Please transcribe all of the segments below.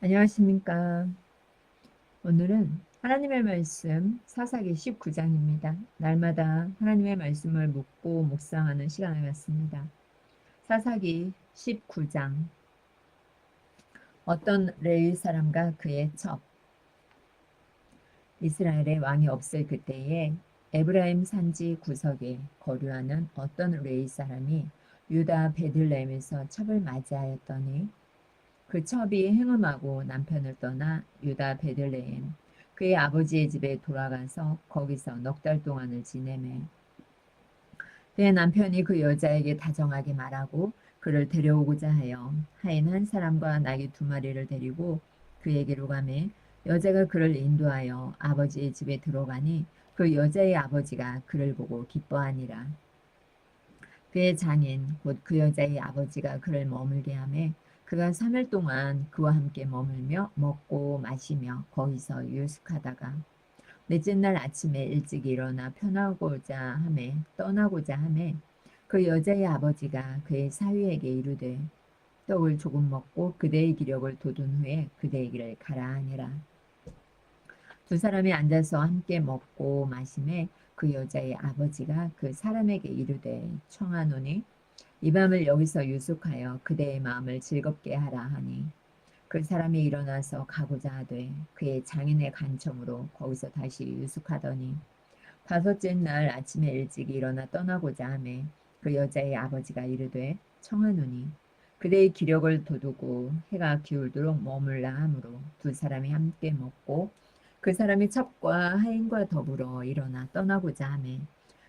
안녕하십니까. 오늘은 하나님의 말씀 사사기 19장입니다. 날마다 하나님의 말씀을 묻고 묵상하는 시간을 갖습니다. 사사기 19장 어떤 레위 사람과 그의 첩 이스라엘의 왕이 없을 그때에 에브라임 산지 구석에 거류하는 어떤 레위 사람이 유다 베들레헴에서 첩을 맞이하였더니 그 첩이 행음하고 남편을 떠나 유다 베들레헴 그의 아버지의 집에 돌아가서 거기서 넉 달 동안을 지내매 그의 남편이 그 여자에게 다정하게 말하고 그를 데려오고자 하여 하인 한 사람과 나귀 두 마리를 데리고 그에게로 가매 여자가 그를 인도하여 아버지의 집에 들어가니 그 여자의 아버지가 그를 보고 기뻐하니라. 그의 장인 곧 그 여자의 아버지가 그를 머물게 하매 그가 3일 동안 그와 함께 머물며 먹고 마시며 거기서 유숙하다가 넷째 날 아침에 일찍 일어나 편하고자 하매 떠나고자 하매 그 여자의 아버지가 그의 사위에게 이르되 떡을 조금 먹고 그대의 기력을 돋운 후에 그대의 길을 가라 하니라. 두 사람이 앉아서 함께 먹고 마심에 그 여자의 아버지가 그 사람에게 이르되 청하노니 이 밤을 여기서 유숙하여 그대의 마음을 즐겁게 하라 하니 그 사람이 일어나서 가고자 하되 그의 장인의 간청으로 거기서 다시 유숙하더니 다섯째 날 아침에 일찍 일어나 떠나고자 하매 그 여자의 아버지가 이르되 청하노니 그대의 기력을 돋우고 해가 기울도록 머물라 하므로 두 사람이 함께 먹고 그 사람이 첩과 하인과 더불어 일어나 떠나고자 하매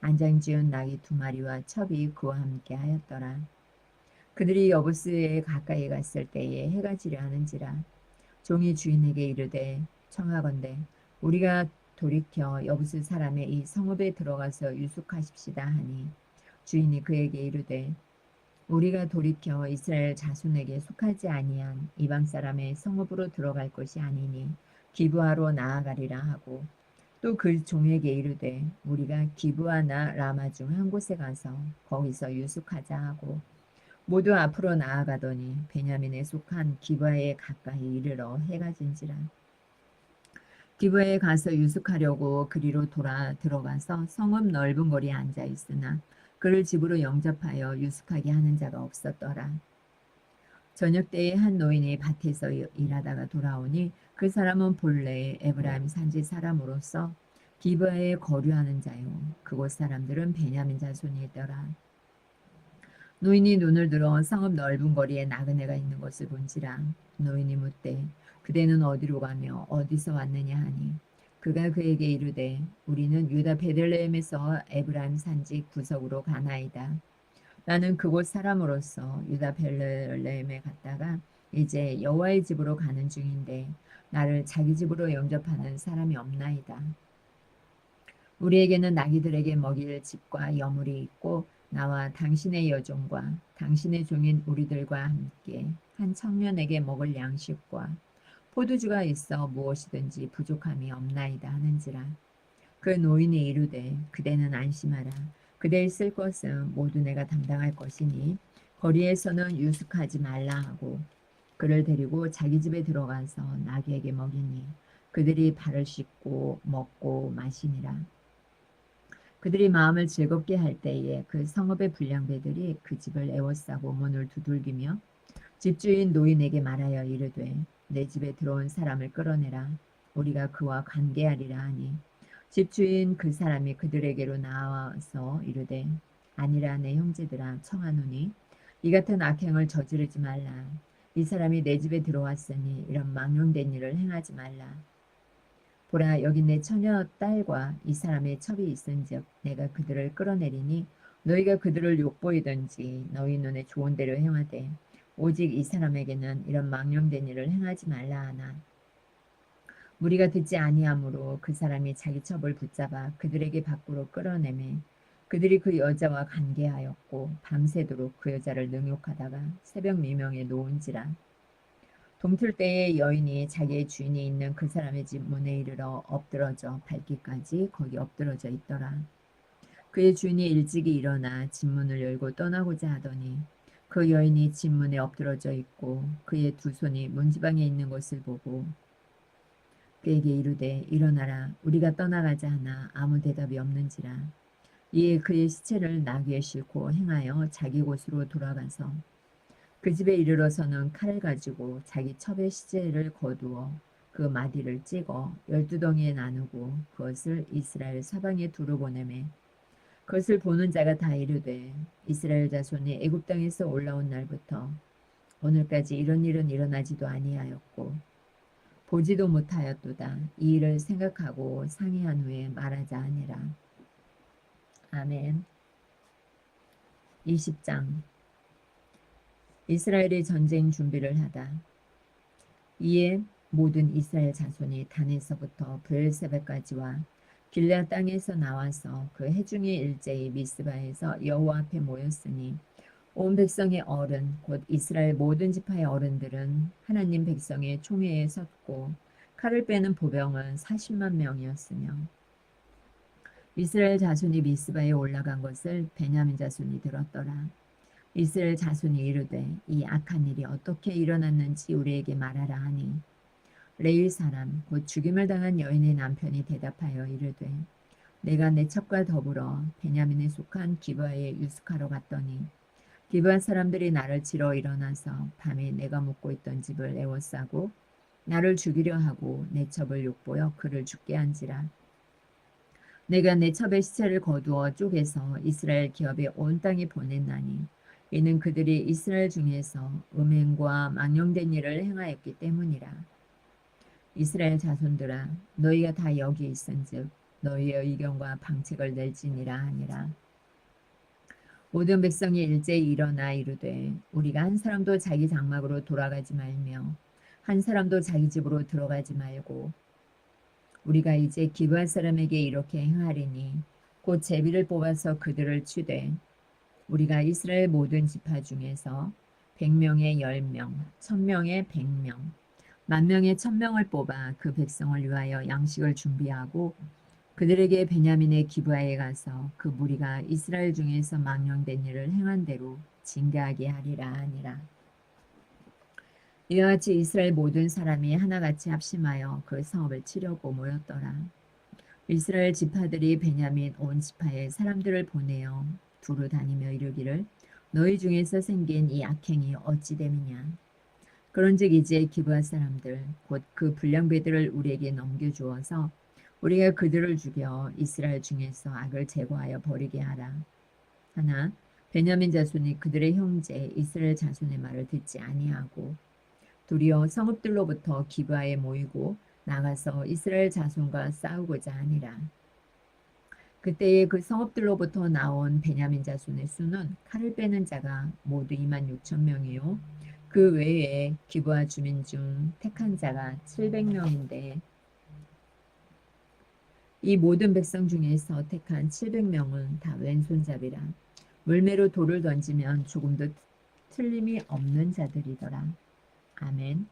안장지은 나귀 두 마리와 첩이 그와 함께 하였더라. 그들이 여부스에 가까이 갔을 때에 해가 지려 하는지라 종이 주인에게 이르되 청하건대 우리가 돌이켜 여부스 사람의 이 성읍에 들어가서 유숙하십시다 하니 주인이 그에게 이르되 우리가 돌이켜 이스라엘 자손에게 속하지 아니한 이방 사람의 성읍으로 들어갈 것이 아니니 기부하러 나아가리라 하고 또 그 종에게 이르되 우리가 기부하나 라마 중 한 곳에 가서 거기서 유숙하자 하고 모두 앞으로 나아가더니 베냐민에 속한 기부하에 가까이 이르러 해가 진지라 기부에 가서 유숙하려고 그리로 돌아 들어가서 성읍 넓은 거리에 앉아 있으나 그를 집으로 영접하여 유숙하게 하는 자가 없었더라. 저녁 때에 한 노인이 밭에서 일하다가 돌아오니 그 사람은 본래 에브라임 산지 사람으로서 기브아에 거류하는 자요. 그곳 사람들은 베냐민 자손이더라. 노인이 눈을 들어 성읍 넓은 거리에 나그네가 있는 것을 본지라 노인이 묻되 그대는 어디로 가며 어디서 왔느냐 하니 그가 그에게 이르되 우리는 유다 베들레헴에서 에브라임 산지 구석으로 가나이다. 나는 그곳 사람으로서 유다 베들레헴에 갔다가 이제 여호와의 집으로 가는 중인데 나를 자기 집으로 영접하는 사람이 없나이다. 우리에게는 나귀들에게 먹일 집과 여물이 있고 나와 당신의 여종과 당신의 종인 우리들과 함께 한 청년에게 먹을 양식과 포도주가 있어 무엇이든지 부족함이 없나이다 하는지라. 그 노인이 이르되 그대는 안심하라. 그대의 쓸 것은 모두 내가 담당할 것이니 거리에서는 유숙하지 말라 하고 그를 데리고 자기 집에 들어가서 나귀에게 먹이니 그들이 발을 씻고 먹고 마시니라. 그들이 마음을 즐겁게 할 때에 그 성읍의 불량배들이 그 집을 애워싸고 문을 두들기며 집주인 노인에게 말하여 이르되 내 집에 들어온 사람을 끌어내라 우리가 그와 관계하리라 하니 집주인 그 사람이 그들에게로 나와서 이르되 아니라 내 형제들아 청하노니 이 같은 악행을 저지르지 말라. 이 사람이 내 집에 들어왔으니 이런 망령된 일을 행하지 말라. 보라 여기 내 처녀 딸과 이 사람의 첩이 있은즉 내가 그들을 끌어내리니 너희가 그들을 욕보이든지 너희 눈에 좋은 대로 행하되 오직 이 사람에게는 이런 망령된 일을 행하지 말라 하나 무리가 듣지 아니하므로 그 사람이 자기 첩을 붙잡아 그들에게 밖으로 끌어내매 그들이 그 여자와 관계하였고 밤새도록 그 여자를 능욕하다가 새벽 미명에 놓은지라 동틀 때에 여인이 자기의 주인이 있는 그 사람의 집 문에 이르러 엎드러져 밟기까지 거기 엎드러져 있더라. 그의 주인이 일찍이 일어나 집 문을 열고 떠나고자 하더니 그 여인이 집 문에 엎드러져 있고 그의 두 손이 문지방에 있는 것을 보고 그에게 이르되 일어나라. 우리가 떠나가자 하나 아무 대답이 없는지라. 이에 그의 시체를 나귀에 싣고 행하여 자기 곳으로 돌아가서 그 집에 이르러서는 칼을 가지고 자기 첩의 시체를 거두어 그 마디를 찍어 열두 덩이에 나누고 그것을 이스라엘 사방에 두루 보내매 그것을 보는 자가 다 이르되 이스라엘 자손이 애굽 땅에서 올라온 날부터 오늘까지 이런 일은 일어나지도 아니하였고 보지도 못하였도다. 이 일을 생각하고 상의한 후에 말하자 하니라. 아멘. 20장 이스라엘이 전쟁 준비를 하다. 이에 모든 이스라엘 자손이 단에서부터 브엘세바까지와 길레아 땅에서 나와서 그 해중의 일제히 미스바에서 여호와 앞에 모였으니 온 백성의 어른 곧 이스라엘 모든 지파의 어른들은 하나님 백성의 총회에 섰고 칼을 빼는 보병은 40만 명이었으며 이스라엘 자손이 미스바에 올라간 것을 베냐민 자손이 들었더라. 이스라엘 자손이 이르되 이 악한 일이 어떻게 일어났는지 우리에게 말하라 하니 레일 사람 곧 죽임을 당한 여인의 남편이 대답하여 이르되 내가 내 첩과 더불어 베냐민에 속한 기바에 유숙하러 갔더니 기브한 사람들이 나를 치러 일어나서 밤에 내가 묵고 있던 집을 에워싸고 나를 죽이려 하고 내 첩을 욕보여 그를 죽게 한지라. 내가 내 첩의 시체를 거두어 쪼개서 이스라엘 기업에 온 땅에 보냈나니 이는 그들이 이스라엘 중에서 음행과 망령된 일을 행하였기 때문이라. 이스라엘 자손들아 너희가 다 여기 있은즉 너희의 의견과 방책을 낼지니라 하니라. 모든 백성이 일제히 일어나 이르되 우리가 한 사람도 자기 장막으로 돌아가지 말며 한 사람도 자기 집으로 들어가지 말고 우리가 이제 기부한 사람에게 이렇게 행하리니 곧 제비를 뽑아서 그들을 치되 우리가 이스라엘 모든 지파 중에서 100명의 10명, 1000명의 100명, 만 명의 1000명을 뽑아 그 백성을 위하여 양식을 준비하고 그들에게 베냐민의 기브아에 가서 그 무리가 이스라엘 중에서 망령된 일을 행한 대로 징계하게 하리라 하니라. 이와 같이 이스라엘 모든 사람이 하나같이 합심하여 그 성읍을 치려고 모였더라. 이스라엘 지파들이 베냐민 온 지파에 사람들을 보내어 두루 다니며 이르기를 너희 중에서 생긴 이 악행이 어찌 됨이냐. 그런즉 이제 기브아 사람들 곧 그 불량배들을 우리에게 넘겨주어서 우리가 그들을 죽여 이스라엘 중에서 악을 제거하여 버리게 하라. 하나 베냐민 자손이 그들의 형제 이스라엘 자손의 말을 듣지 아니하고 도리어 성읍들로부터 기브아에 모이고 나가서 이스라엘 자손과 싸우고자 하니라. 그때에 그 성읍들로부터 나온 베냐민 자손의 수는 칼을 빼는 자가 모두 2만 6천 명이요. 그 외에 기브아 주민 중 택한 자가 700명인데 이 모든 백성 중에서 택한 700명은 다 왼손잡이라 물매로 돌을 던지면 조금도 틀림이 없는 자들이더라. 아멘.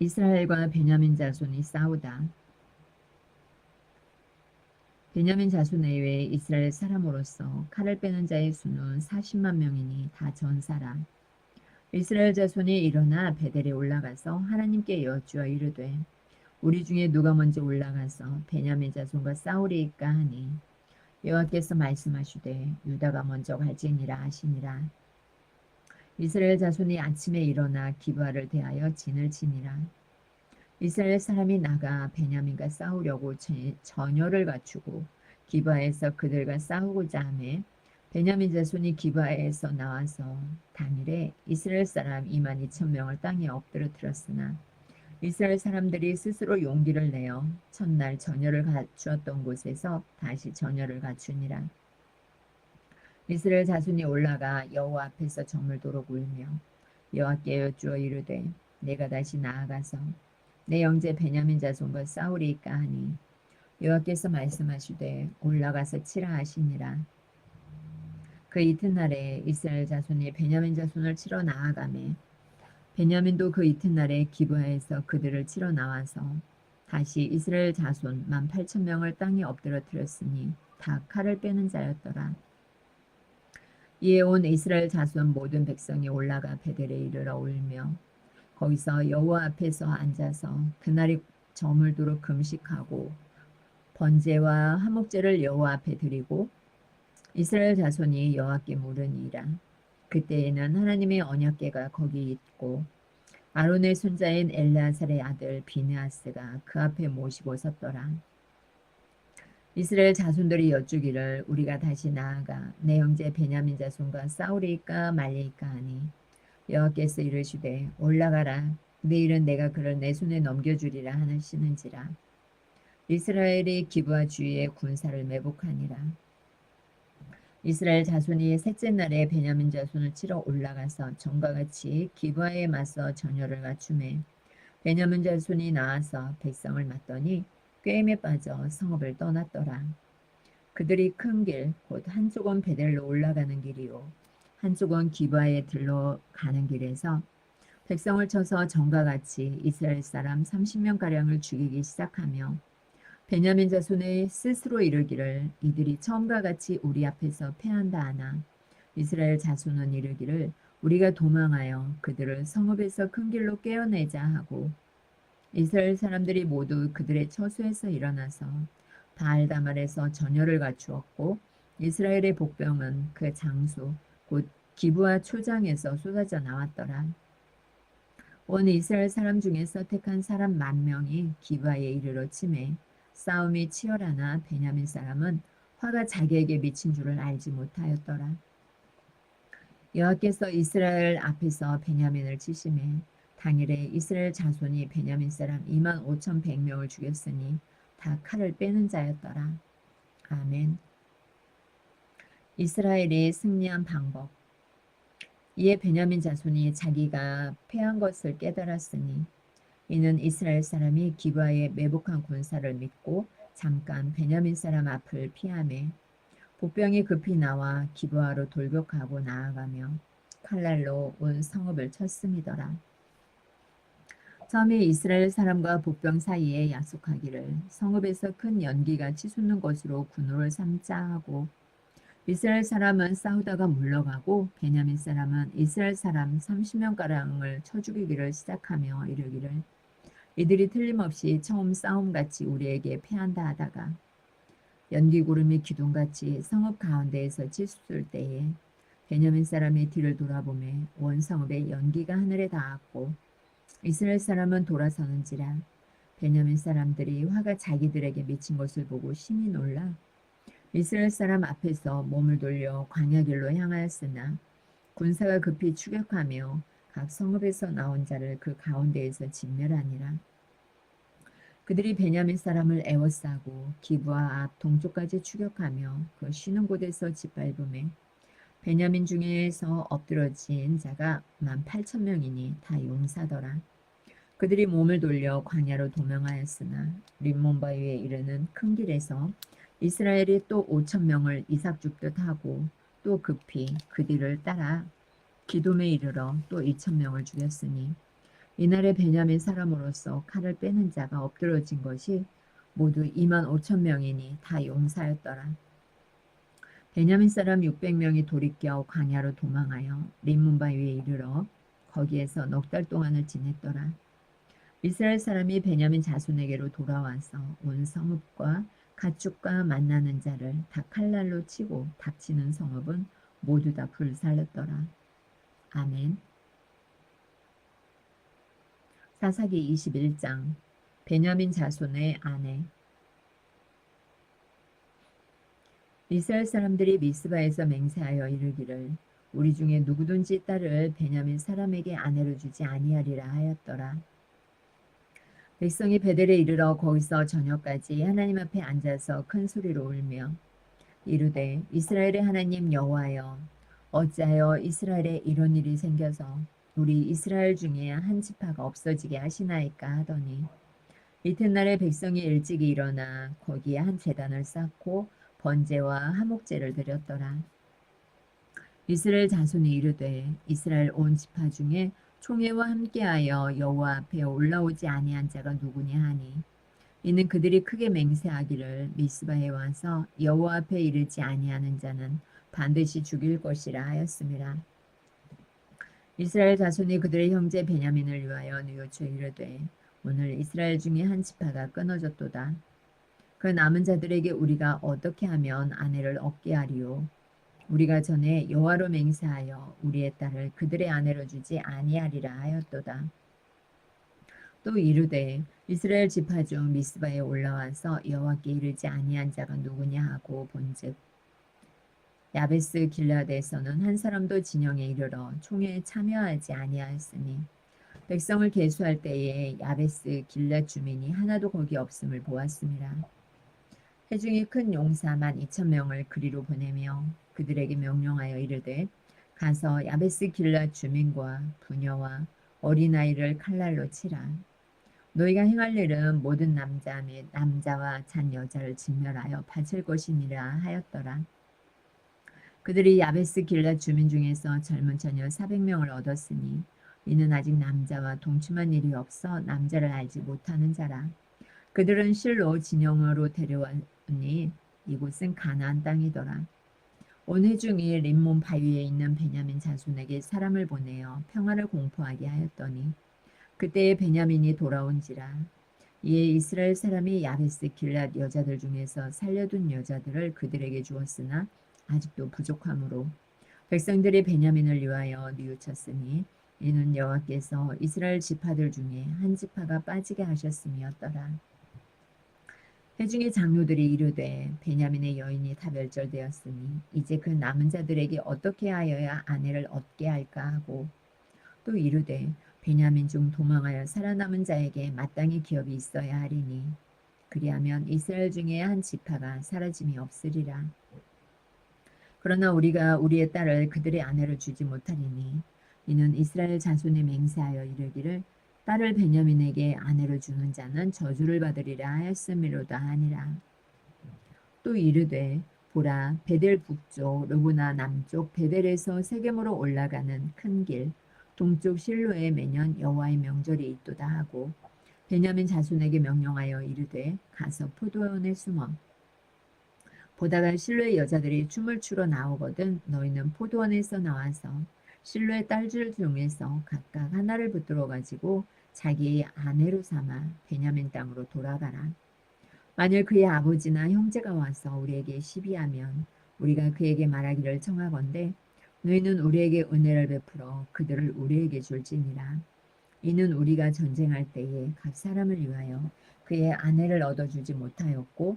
이스라엘과 베냐민 자손이 싸우다. 베냐민 자손 외에 이스라엘 사람으로서 칼을 빼는 자의 수는 40만 명이니 다 전사라. 이스라엘 자손이 일어나 베델에 올라가서 하나님께 여쭈어 이르되 우리 중에 누가 먼저 올라가서 베냐민 자손과 싸우리이까 하니? 여호와께서 말씀하시되 유다가 먼저 갈지니라 하시니라. 이스라엘 자손이 아침에 일어나 기브아를 대하여 진을 치니라. 이스라엘 사람이 나가 베냐민과 싸우려고 전열을 갖추고 기브아에서 그들과 싸우고자 하매 베냐민 자손이 기브아에서 나와서 당일에 이스라엘 사람 2만 2천 명을 땅에 엎드려뜨렸으나 이스라엘 사람들이 스스로 용기를 내어 첫날 전열을 갖추었던 곳에서 다시 전열을 갖추니라. 이스라엘 자손이 올라가 여호와 앞에서 정물도록 울며 여호와께 여쭈어 이르되 내가 다시 나아가서 내 형제 베냐민 자손과 싸우리이까 하니 여호와께서 말씀하시되 올라가서 치라 하시니라. 그 이튿날에 이스라엘 자손이 베냐민 자손을 치러 나아가매 베냐민도 그 이튿날에 기브아에서 그들을 치러 나와서 다시 이스라엘 자손 만 8천 명을 땅에 엎드러뜨렸으니 다 칼을 빼는 자였더라. 이에 온 이스라엘 자손 모든 백성이 올라가 베델에 이르러 울며 거기서 여호와 앞에서 앉아서 그날이 저물도록 금식하고 번제와 화목제를 여호와 앞에 드리고 이스라엘 자손이 여호와께 물으니라. 그때에는 하나님의 언약궤가 거기 있고 아론의 손자인 엘라살의 아들 비느하스가 그 앞에 모시고 섰더라. 이스라엘 자손들이 여쭈기를 우리가 다시 나아가 내 형제 베냐민 자손과 싸우리까 말리까 하니 여호와께서 이르시되 올라가라. 내일은 내가 그를 내 손에 넘겨주리라 하시는지라. 이스라엘이 기브와 주위에 군사를 매복하니라 이스라엘 자손이 셋째 날에 베냐민 자손을 치러 올라가서 전과 같이 기브아에 맞서 전열을 갖추매 베냐민 자손이 나와서 백성을 맞더니 꾀임에 빠져 성읍을 떠났더라. 그들이 큰 길, 곧 한쪽은 베델로 올라가는 길이요. 한쪽은 기바에 들러 가는 길에서 백성을 쳐서 전과 같이 이스라엘 사람 30명가량을 죽이기 시작하며 베냐민 자손의 스스로 이르기를 이들이 처음과 같이 우리 앞에서 패한다 하나 이스라엘 자손은 이르기를 우리가 도망하여 그들을 성읍에서 큰 길로 깨어내자 하고 이스라엘 사람들이 모두 그들의 처소에서 일어나서 바알다말에서 전열을 갖추었고 이스라엘의 복병은 그 장소 곧 기부와 초장에서 쏟아져 나왔더라. 온 이스라엘 사람 중에서 택한 사람 만 명이 기부아에 이르러 치매 싸움이 치열하나 베냐민 사람은 화가 자기에게 미친 줄을 알지 못하였더라. 여호와께서 이스라엘 앞에서 베냐민을 치심해 당일에 이스라엘 자손이 베냐민 사람 2만 5천 100명을 죽였으니 다 칼을 빼는 자였더라. 아멘. 이스라엘이 승리한 방법. 이에 베냐민 자손이 자기가 패한 것을 깨달았으니 이는 이스라엘 사람이 기바에 매복한 군사를 믿고 잠깐 베냐민 사람 앞을 피하매 보병이 급히 나와 기브아로 돌격하고 나아가며 칼날로 온 성읍을 쳤음이더라. 처음에 이스라엘 사람과 복병 사이에 약속하기를 성읍에서 큰 연기가 치솟는 것으로 군호를 삼자 하고 이스라엘 사람은 싸우다가 물러가고 베냐민 사람은 이스라엘 사람 30명가량을 쳐 죽이기를 시작하며 이르기를 이들이 틀림없이 처음 싸움같이 우리에게 패한다 하다가 연기구름이 기둥같이 성읍 가운데에서 치솟을 때에 베냐민 사람이 뒤를 돌아보매 온 성읍에 연기가 하늘에 닿았고 이스라엘 사람은 돌아서는지라 베냐민 사람들이 화가 자기들에게 미친 것을 보고 심히 놀라 이스라엘 사람 앞에서 몸을 돌려 광야길로 향하였으나 군사가 급히 추격하며 각 성읍에서 나온 자를 그 가운데에서 진멸하니라. 그들이 베냐민 사람을 애워싸고 기부와 앞 동쪽까지 추격하며 그 쉬는 곳에서 짓밟음에 베냐민 중에서 엎드러진 자가 만 8천 명이니 다 용사더라. 그들이 몸을 돌려 광야로 도망하였으나 림몬 바위에 이르는 큰 길에서 이스라엘이 또 5천 명을 이삭 죽듯 하고 또 급히 그 뒤를 따라 기돔에 이르러 또 2천 명을 죽였으니 이날의 베냐민 사람으로서 칼을 빼는 자가 엎드러진 것이 모두 2만 5천 명이니 다 용사였더라. 베냐민 사람 600명이 돌이켜 광야로 도망하여 림문바 위에 이르러 거기에서 넉 달 동안을 지냈더라. 이스라엘 사람이 베냐민 자손에게로 돌아와서 온 성읍과 가축과 만나는 자를 다 칼날로 치고 닥치는 성읍은 모두 다 불살렸더라. 아멘. 사사기 21장 베냐민 자손의 아내 이스라엘 사람들이 미스바에서 맹세하여 이르기를 우리 중에 누구든지 딸을 베냐민 사람에게 아내로 주지 아니하리라 하였더라. 백성이 베델에 이르러 거기서 저녁까지 하나님 앞에 앉아서 큰 소리로 울며 이르되 이스라엘의 하나님 여호와여 어찌하여 이스라엘에 이런 일이 생겨서 우리 이스라엘 중에 한 지파가 없어지게 하시나이까 하더니 이튿날에 백성이 일찍이 일어나 거기에 한 제단을 쌓고 번제와 하목제를 드렸더라. 이스라엘 자손이 이르되 이스라엘 온 지파 중에 총회와 함께하여 여호와 앞에 올라오지 아니한 자가 누구냐 하니 이는 그들이 크게 맹세하기를 미스바에 와서 여호와 앞에 이르지 아니하는 자는 반드시 죽일 것이라 하였습니다. 이스라엘 자손이 그들의 형제 베냐민을 위하여 뉘우쳐 이르되 오늘 이스라엘 중에 한 지파가 끊어졌도다. 그 남은 자들에게 우리가 어떻게 하면 아내를 얻게 하리요? 우리가 전에 여호와로 맹세하여 우리의 딸을 그들의 아내로 주지 아니하리라 하였도다. 또 이르되 이스라엘 지파 중 미스바에 올라와서 여호와께 이르지 아니한 자가 누구냐 하고 본즉 야베스 길라드에서는 한 사람도 진영에 이르러 총회에 참여하지 아니하였으니 백성을 계수할 때에 야베스 길라 주민이 하나도 거기 없음을 보았습니다. 해중이 큰 용사만 2천 명을 그리로 보내며 그들에게 명령하여 이르되 가서 야베스 길라 주민과 부녀와 어린아이를 칼날로 치라. 너희가 행할 일은 모든 남자 및 남자와 잔 여자를 진멸하여 바칠 것이니라 하였더라. 그들이 야베스 길라 주민 중에서 젊은 처녀 400명을 얻었으니 이는 아직 남자와 동침한 일이 없어 남자를 알지 못하는 자라. 그들은 실로 진영으로 데려왔으니 이곳은 가나안 땅이더라. 온해 중에 림몬 바위에 있는 베냐민 자손에게 사람을 보내어 평화를 공포하게 하였더니 그때에 베냐민이 돌아온지라 이에 이스라엘 사람이 야베스 길랏 여자들 중에서 살려둔 여자들을 그들에게 주었으나 아직도 부족하므로 백성들이 베냐민을 위하여 뉘우쳤으니 이는 여호와께서 이스라엘 지파들 중에 한 지파가 빠지게 하셨음이었더라. 해중의 장로들이 이르되 베냐민의 여인이 다 멸절되었으니 이제 그 남은 자들에게 어떻게 하여야 아내를 얻게 할까 하고 또 이르되 베냐민 중 도망하여 살아남은 자에게 마땅히 기업이 있어야 하리니 그리하면 이스라엘 중에 한 지파가 사라짐이 없으리라. 그러나 우리가 우리의 딸을 그들의 아내로 주지 못하리니 이는 이스라엘 자손에 맹세하여 이르기를 딸을 베냐민에게 아내로 주는 자는 저주를 받으리라 하였음이로다 하니라. 또 이르되 보라 베델 북쪽 르브나 남쪽 베델에서 세겜으로 올라가는 큰 길 동쪽 실로에 매년 여호와의 명절이 있도다 하고 베냐민 자손에게 명령하여 이르되 가서 포도원에 숨어 보다가 실로의 여자들이 춤을 추러 나오거든 너희는 포도원에서 나와서 실로의 딸들 중에서 각각 하나를 붙들어 가지고 자기의 아내로 삼아 베냐민 땅으로 돌아가라. 만일 그의 아버지나 형제가 와서 우리에게 시비하면 우리가 그에게 말하기를 청하건대 너희는 우리에게 은혜를 베풀어 그들을 우리에게 줄지니라. 이는 우리가 전쟁할 때에 각 사람을 위하여 그의 아내를 얻어주지 못하였고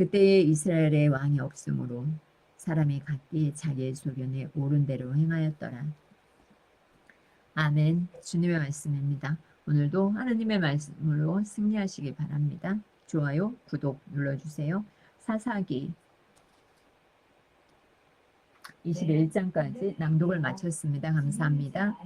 그때에 이스라엘의 왕이 없으므로 사람이 각기 자기의 소견에 옳은 대로 행하였더라. 아멘. 주님의 말씀입니다. 오늘도 하느님의 말씀으로 승리하시기 바랍니다. 좋아요, 구독 눌러주세요. 사사기 21장까지 낭독을 마쳤습니다. 감사합니다.